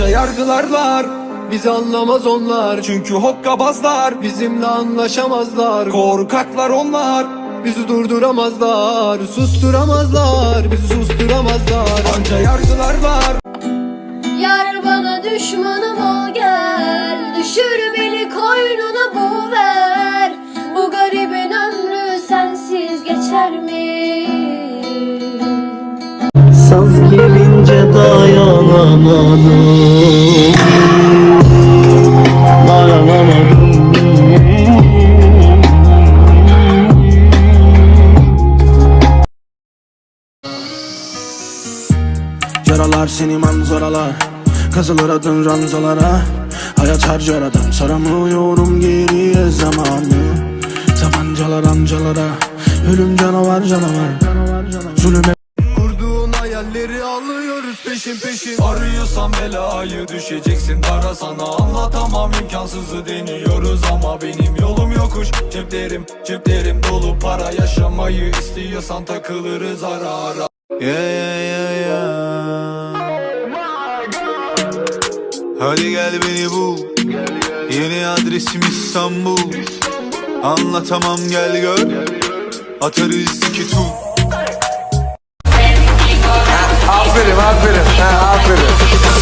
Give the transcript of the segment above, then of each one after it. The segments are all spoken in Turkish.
Anca yargılarlar Bizi anlamaz onlar. Çünkü hokkabazlar. Bizimle anlaşamazlar. Korkaklar onlar. Bizi durduramazlar. Susturamazlar. Bizi susturamazlar. Anca yargılarlar Yar bana düşmanım ol gel. Düşür beni koynuna boğver Bu garibin ömrü sensiz geçer mi? Saz gelince Dayanamadım Yaralar seni manzaralar. Kazılır adın ranzalara. Hayat harcar adam. Saramıyorum geriye zamanı. Tabancalar amcalara Ölüm canavar canavar. Zulüme Kurduğun hayalleri alıyoruz peşin peşin. Arıyorsan belayı düşeceksin. Dara sana Anlatamam. İmkansızı deniyoruz ama benim yolum yokuş. Ceplerim ceplerim dolu. Para yaşamayı istiyorsan takılırız ara ara. Yeah, yeah, yeah, Hadi gel beni bul. Yeni adresim İstanbul. Anlatamam gel gör. Atarız iki tur Aferin aferin. Ha, aferin.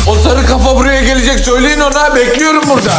O sarı kafa buraya gelecek. Söyleyin ona bekliyorum burada